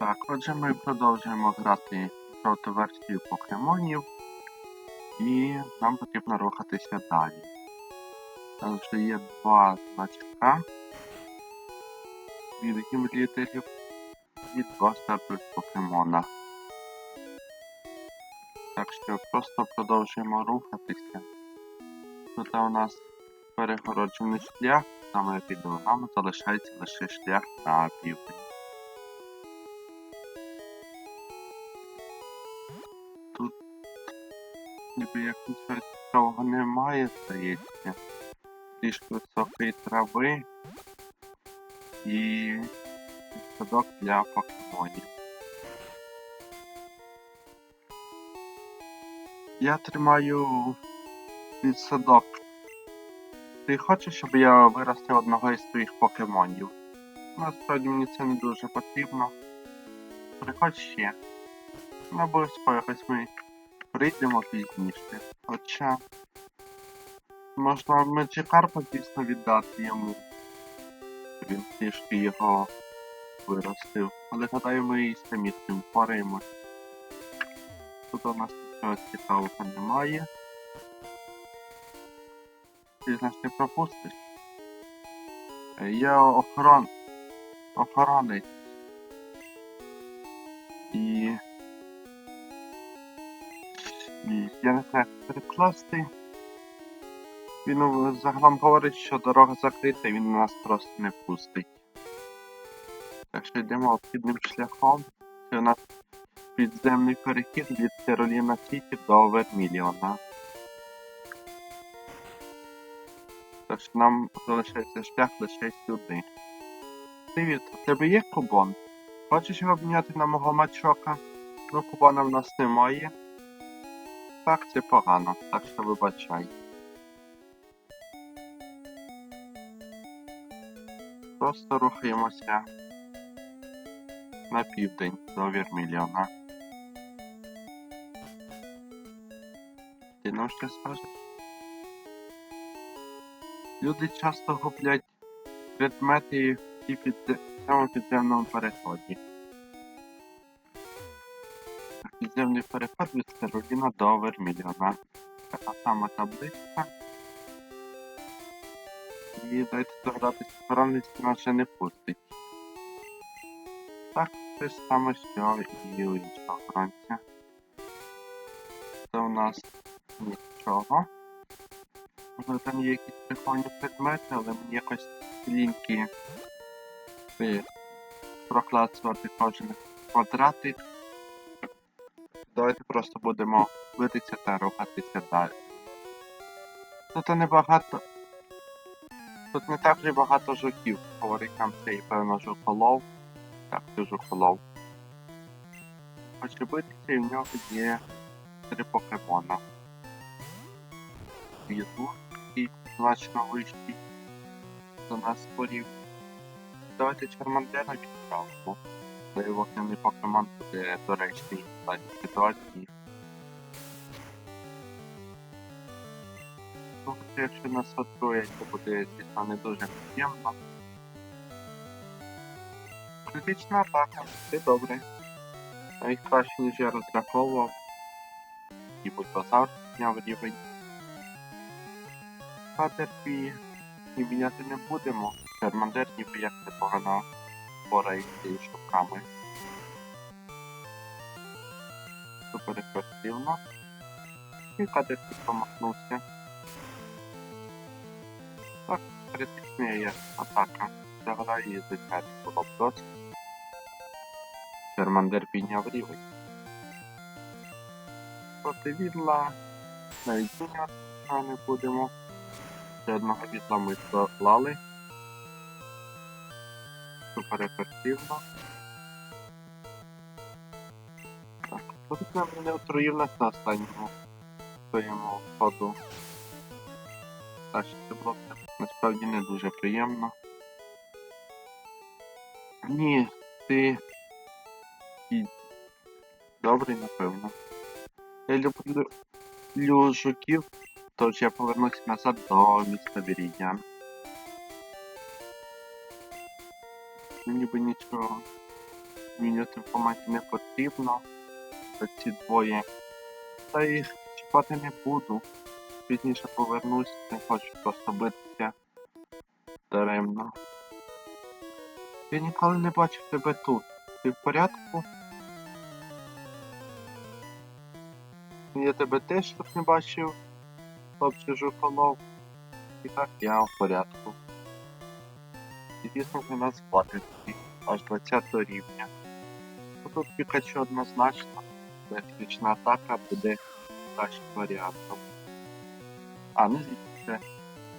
Так, отже, ми продовжуємо грати жовту версію покемонів. І нам потрібно рухатися далі. Там вже є два значка від гімлітерів і два стартових покемона. Так що просто продовжуємо рухатися. Тут у нас перегороджений шлях, саме під ногами залишається лише шлях на південь. Ніби як нічого цікавого немає, здається. Трішки високої трави і садок для покемонів. Я тримаю садок. Ти хочеш, щоб я виростив одного із твоїх покемонів? Насправді мені це не дуже потрібно. Приходь ще. Ну, обов'язково якось ми прийдемо пізніше. Хоча можна Меджикарпа, дійсно, віддати йому. Він трішки його виростив. Але гадаю, ми і самі з цим впораємось. Тут у нас нічого цікавого немає. Ти ж нас не пропустиш. Я охорон... охоронець. І... І я не перекласти. Він е, загалом говорить, що дорога закрита і він нас просто не пустить. Так що йдемо обхідним шляхом. Це у нас підземний перехід від Тероліна Сіті до Верміліона. Так що нам залишається шлях лише сюди. Привіт, у тебе є кубон? Хочеш його обміняти на мого мачока? Ну, кубона в нас немає. Так, це погано, так що вибачай. Просто рухаємося на південь до Вірмільйона. Ти нам що скажеш? Люди часто гублять предмети і під цьому підземному переході. Підземний переход від Кароліна до Вермільйона. Така сама табличка. І дайте догадатися, охоронець нас ще не пустить. Так, те ж саме, що і у іншого охоронця. Це у нас нічого. Можливо, там є якісь прикольні предмети, але мені якось ліньки проклацувати кожен квадратик. Давайте просто будемо битися та рухатися далі. Тут небагато. Тут не так вже багато жуків, говорить нам цей певно жуколов. Так, це жуколов. Хоче битися і в нього є три покемона. Візу і значно вищий за нас порів. Давайте Чармандера відправимо. Це вогняний покемон буде доречний в даній ситуації. Якщо нас отрує, то буде, звісно, не дуже приємно. Критична атака, все добре. Навіть краще, ніж я розраховував. І бульбазавр зняв рівень. Катерпі і міняти не будемо. Чермандер ніби як непогано із шуками. Супер ефективно. І Катерпі промахнувся. Так, критична є атака. Було б досить. Чермандер підняв рівень. Проти відла навіть не будемо. Ще одного вітла ми здолали. Супер ефективно. Так, тут нам не отруїв нас на останньому своєму ходу. Що це було насправді не дуже приємно. Ні, ти. і Добрий, напевно. Я люблю жуків, тож я повернуся назад до міста Вірідян. Ніби нічого змінювати в команді не потрібно. Ці двоє. Та їх чіпати не буду. Пізніше повернусь, не хочу просто битися даремно. Я ніколи не бачив тебе тут. Ти в порядку? Я тебе теж тут не бачив. Хлопче жуколов. І так я в порядку. І дійсно не назвати тоді аж 20 рівня. Ну, Тут Пікачу однозначно. Електрична атака буде кращим варіантом. А, не звідси.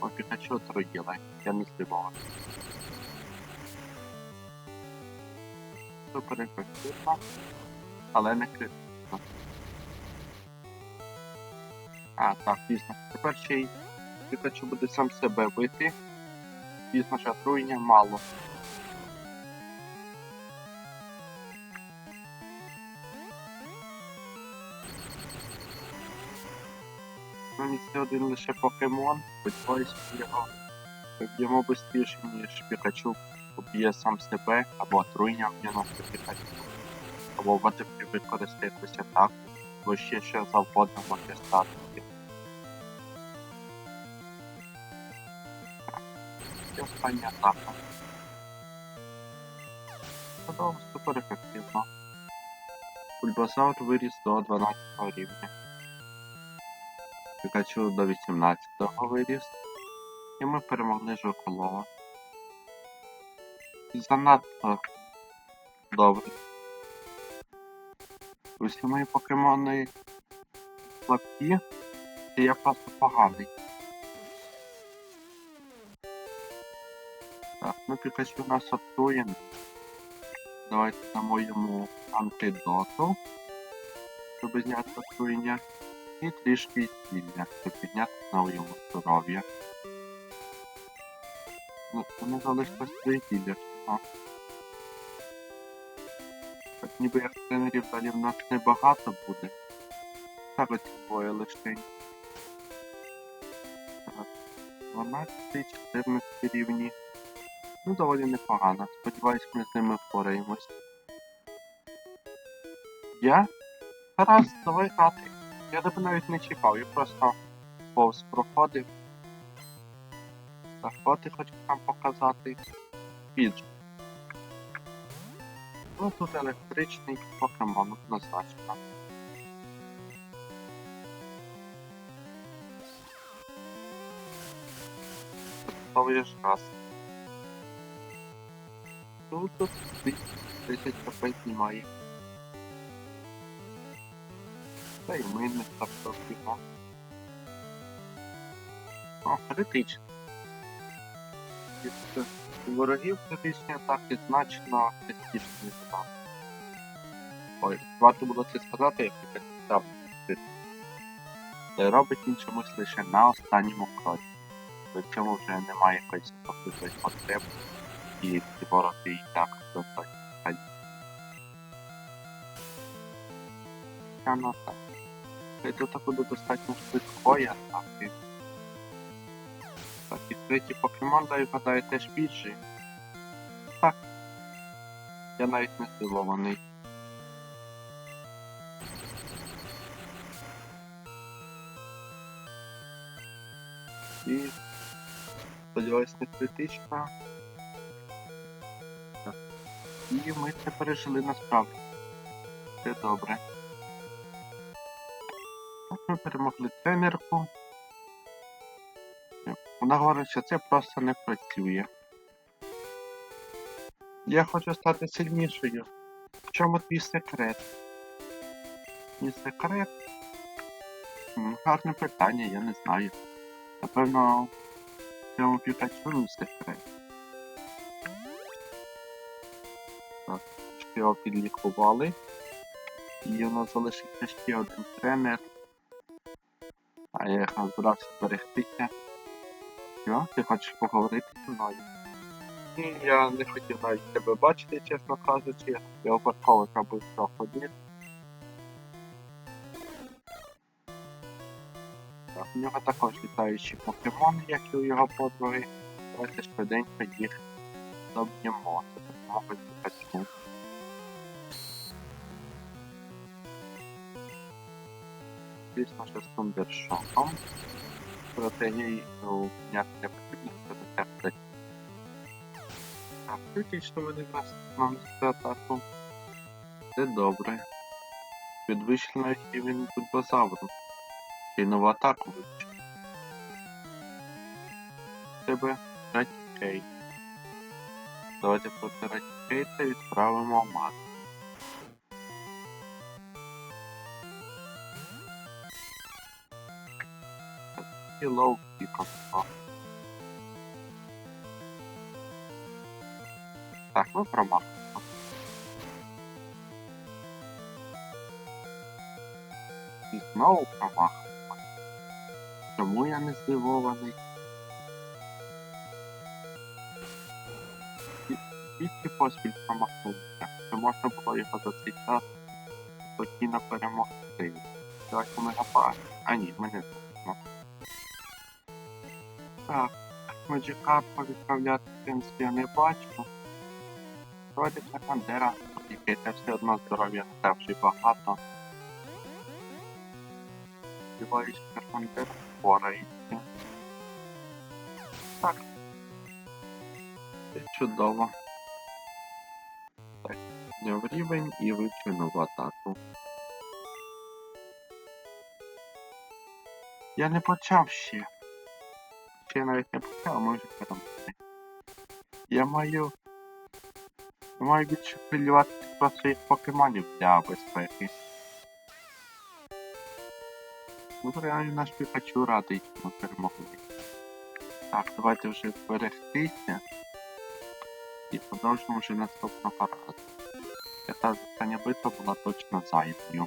О, Пікачу отруїла. Я не здивований. Супер ефективно, але не критично. А, так, пізно. Тепер ще й Пікачу буде сам себе бити. Пізно ж отруєння мало. На місці один лише покемон, сподіваюсь, його вб'ємо швидше, ніж Пікачу поб'є сам себе, або отруєння вб'ємо Пікачу. Або може використати якусь атаку, бо ще що завгодно може стати. І остання атака. Чудово, супер ефективно. Бульбазавр виріс до 12 рівня. Пікачу до 18-го виріс. І ми перемогли Жуколова. Занадто добре. Усі мої покемони слабкі, і я просто поганий. Так, ну Пікачу нас отрує. Давайте дамо йому антидоту, щоб зняти отруєння. І трішки зілля, щоб підняти знову йому здоров'я. Ну, не залишилось три зілля. всього. Так ніби як тренерів далі в нас небагато буде. Так оці двоє лишень. Так, 12-14 рівні. Ну, доволі непогано. Сподіваюсь, ми з ними впораємось. Я? Гаразд, давай грати. Я тебе навіть не чекав, я просто повз проходив. Так, от ти хочеш нам показати. Підж. Ну тут електричний покемон однозначно. Готовиш раз. Тут 10 хп знімає. Та й ми не трохи. О, критично. Від е, ворогів критичні атаки значно частіше не став. Ой, варто було це сказати, як я сказав. Робить він чомусь лише на останньому кроці. При вже немає якоїсь потреби і вороги і так досить. Ну так. І тут буде достатньо швидкої атаки. Так, і третій покемон, дай вгадаю, теж піджі. Так. Я навіть не здивований. І сподіваюсь, не критично. І ми це пережили насправді. Все добре. Ми перемогли тренерку. Вона говорить, що це просто не працює. Я хочу стати сильнішою. В чому твій секрет? Мій секрет? Гарне питання, я не знаю. Напевно, в цьому Пікачу секрет. Його підлікували. І у нас залишився ще один тренер. А я якраз збирався берегтися. Що? Ти хочеш поговорити зі мною? Ні, я не хотів навіть тебе бачити, чесно кажучи. Я випадково зробив проходи. Так, у нього також літаючі покемони, як і у його подруги. Давайте швиденько їх доб'ємо. Це допомогу Пікачу. Звісно ж, з Тундершоком. Стратегії ну, ніяк не потрібно, це не те Так, критично вони нас нам за атаку. Це добре. Підвищений рівень бульбазавру. Ще й нову атаку вивчив. Тебе Ратікей. Давайте проти Ратікейта відправимо мат. І лоу-кі. Так, ми промахали. І знову промахали. Чому я не здивований? Звідки поспіль промахнувся? Чи можна було його за цей час спокійно перемогти? Давайте ми гапаємо. А ні, ми не зможемо. Так, Маджикарпа відправляти в принципі я не бачу. Давайте Кармандера, який це все одно здоров'я не так вже багато. Сподіваюсь, Кармандер впорається. Так. Це чудово. Так, підняв рівень і вивчив нову атаку. Я не почав ще. Ще навіть не почав, а може перемогти. Я маю. Я маю більше хвилюватися про своїх покемонів для безпеки. Ну, реально наш Пікачу радий, що ми перемогли. Так, давайте вже берегтися. І продовжимо вже наступного разу. Яка остання битва була точно зайвою.